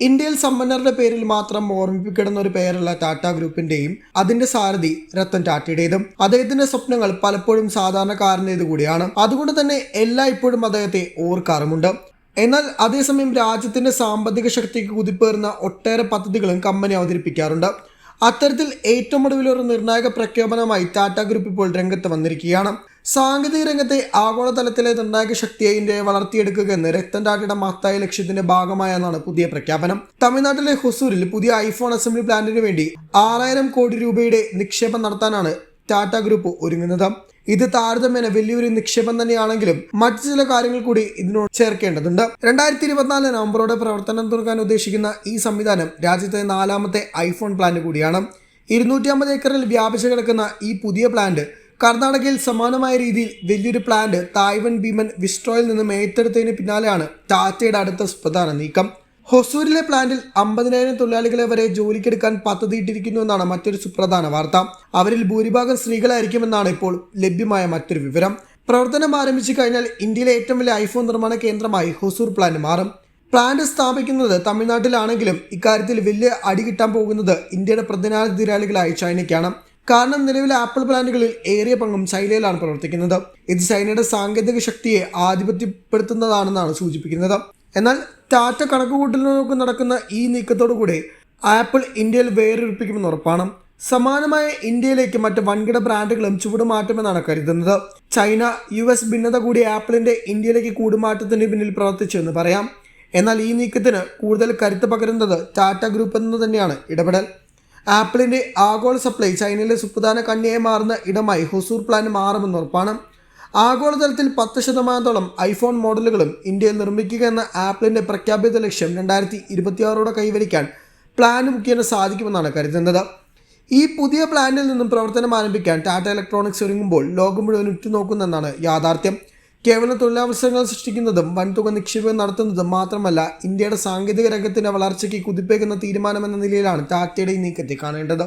ഇന്ത്യയിൽ സമ്പന്നരുടെ പേരിൽ മാത്രം ഓർമ്മിപ്പിക്കിടുന്ന ഒരു പേരുള്ള ടാറ്റ ഗ്രൂപ്പിന്റെയും അതിന്റെ സാരഥി രത്തൻ ടാറ്റയുടേതും. അദ്ദേഹത്തിന്റെ സ്വപ്നങ്ങൾ പലപ്പോഴും സാധാരണക്കാരന്റേത് കൂടിയാണ്. അതുകൊണ്ട് തന്നെ എല്ലാ ഇപ്പോഴും അദ്ദേഹത്തെ ഓർക്കാറുമുണ്ട്. എന്നാൽ അതേസമയം രാജ്യത്തിന്റെ സാമ്പത്തിക ശക്തിക്ക് കുതിപ്പേറുന്ന ഒട്ടേറെ പദ്ധതികളും കമ്പനി അവതരിപ്പിക്കാറുണ്ട്. അത്തരത്തിൽ ഏറ്റവും ഒടുവിൽ ഒരു നിർണായക പ്രഖ്യാപനമായി ടാറ്റ ഗ്രൂപ്പ് ഇപ്പോൾ രംഗത്ത് വന്നിരിക്കുകയാണ്. സാങ്കേതിക രംഗത്തെ ആഗോളതലത്തിലെ നിർണായക ശക്തിയെ ഇന്ത്യയെ വളർത്തിയെടുക്കുക എന്ന് രക്തൻ ടാറ്റയുടെ മഹത്തായ ലക്ഷ്യത്തിന്റെ ഭാഗമായെന്നാണ് പുതിയ പ്രഖ്യാപനം. തമിഴ്നാട്ടിലെ ഹുസൂരിൽ പുതിയ ഐഫോൺ അസംബ്ലി പ്ലാന്റിന് വേണ്ടി ആറായിരം കോടി രൂപയുടെ നിക്ഷേപം നടത്താനാണ് ടാറ്റ ഗ്രൂപ്പ് ഒരുങ്ങുന്നത്. ഇത് താരതമ്യേന വലിയൊരു നിക്ഷേപം തന്നെയാണെങ്കിലും മറ്റു ചില കാര്യങ്ങൾ കൂടി ഇതിനോട് ചേർക്കേണ്ടതുണ്ട്. രണ്ടായിരത്തി ഇരുപത്തിനാല് നവംബറോടെ പ്രവർത്തനം തുടങ്ങാൻ ഉദ്ദേശിക്കുന്ന ഈ സംവിധാനം രാജ്യത്തെ നാലാമത്തെ ഐഫോൺ പ്ലാന്റ് കൂടിയാണ്. ഇരുന്നൂറ്റി അമ്പത് ഏക്കറിൽ വ്യാപിച്ചു കിടക്കുന്ന ഈ പുതിയ പ്ലാന്റ് കർണാടകയിൽ സമാനമായ രീതിയിൽ വലിയൊരു പ്ലാന്റ് തായ്വൻ ഭീമൻ വിസ്ട്രോയിൽ നിന്നും ഏറ്റെടുത്തതിന് പിന്നാലെയാണ് ടാറ്റയുടെ അടുത്ത പ്രധാന നീക്കം. ഹൊസൂരിലെ പ്ലാന്റിൽ അമ്പതിനായിരം തൊഴിലാളികളെ വരെ ജോലിക്കെടുക്കാൻ പദ്ധതിയിട്ടിരിക്കുന്നു എന്നാണ് മറ്റൊരു സുപ്രധാന വാർത്ത. അവരിൽ ഭൂരിഭാഗം സ്ത്രീകളായിരിക്കുമെന്നാണ് ഇപ്പോൾ ലഭ്യമായ മറ്റൊരു വിവരം. പ്രവർത്തനം ആരംഭിച്ചു കഴിഞ്ഞാൽ ഇന്ത്യയിലെ ഏറ്റവും വലിയ ഐഫോൺ നിർമ്മാണ കേന്ദ്രമായി ഹൊസൂർ പ്ലാന്റ് മാറും. പ്ലാന്റ് സ്ഥാപിക്കുന്നത് തമിഴ്നാട്ടിലാണെങ്കിലും ഇക്കാര്യത്തിൽ വലിയ അടി കിട്ടാൻ പോകുന്നത് ഇന്ത്യയുടെ പ്രതിനാധിരാളികളായ ചൈനയ്ക്കാണ്. കാരണം നിലവിലെ ആപ്പിൾ പ്ലാന്റുകളിൽ ഏറിയ പങ്കും ചൈനയിലാണ് പ്രവർത്തിക്കുന്നത്. ഇത് ചൈനയുടെ സാങ്കേതിക ശക്തിയെ ആധിപത്യപ്പെടുത്തുന്നതാണെന്നാണ് സൂചിപ്പിക്കുന്നത്. എന്നാൽ ടാറ്റ കണക്കുകൂട്ടലിനൊക്കെ നടക്കുന്ന ഈ നീക്കത്തോടുകൂടി ആപ്പിൾ ഇന്ത്യയിൽ വേരൊരുപ്പിക്കുമെന്ന് ഉറപ്പാണ്. സമാനമായ ഇന്ത്യയിലേക്ക് മറ്റ് വൻകിട ബ്രാൻഡുകളും ചുവടുമാറ്റുമെന്നാണ് കരുതുന്നത്. ചൈന യു എസ് ഭിന്നത കൂടി ആപ്പിളിന്റെ ഇന്ത്യയിലേക്ക് കൂടുമാറ്റത്തിന് പിന്നിൽ പ്രവർത്തിച്ചു എന്ന് പറയാം. എന്നാൽ ഈ നീക്കത്തിന് കൂടുതൽ കരുത്ത് പകരുന്നത് ടാറ്റ ഗ്രൂപ്പ് എന്ന് തന്നെയാണ് ഇടപെടൽ. ആപ്പിളിന്റെ ആഗോള സപ്ലൈ ചൈനയിലെ സുപ്രധാന കണ്ണിയായി മാറുന്ന ഇടമായി ഹൊസൂർ പ്ലാൻ മാറുമെന്ന് ഉറപ്പാണ്. ആഗോളതലത്തിൽ പത്ത് ശതമാനത്തോളം ഐഫോൺ മോഡലുകളും ഇന്ത്യയിൽ നിർമ്മിക്കുക എന്ന ആപ്പിളിന്റെ പ്രഖ്യാപിത ലക്ഷ്യം രണ്ടായിരത്തി ഇരുപത്തിയാറോടെ കൈവരിക്കാൻ പ്ലാൻ മുഖേന സാധിക്കുമെന്നാണ് കരുതുന്നത്. ഈ പുതിയ പ്ലാനിൽ നിന്നും പ്രവർത്തനം ആരംഭിക്കാൻ ടാറ്റ ഇലക്ട്രോണിക്സ് ഒരുങ്ങുമ്പോൾ ലോകം മുഴുവൻ ഉറ്റുനോക്കുന്നെന്നാണ് യാഥാർത്ഥ്യം. കേവലം തൊഴിലവസരങ്ങൾ സൃഷ്ടിക്കുന്നതും വൻതുക നിക്ഷേപം നടത്തുന്നതും മാത്രമല്ല ഇന്ത്യയുടെ സാങ്കേതിക രംഗത്തിന്റെ വളർച്ചയ്ക്ക് കുതിപ്പേക്കുന്ന തീരുമാനമെന്ന നിലയിലാണ് ടാറ്റയുടെ ഈ നീക്കത്തെ കാണേണ്ടത്.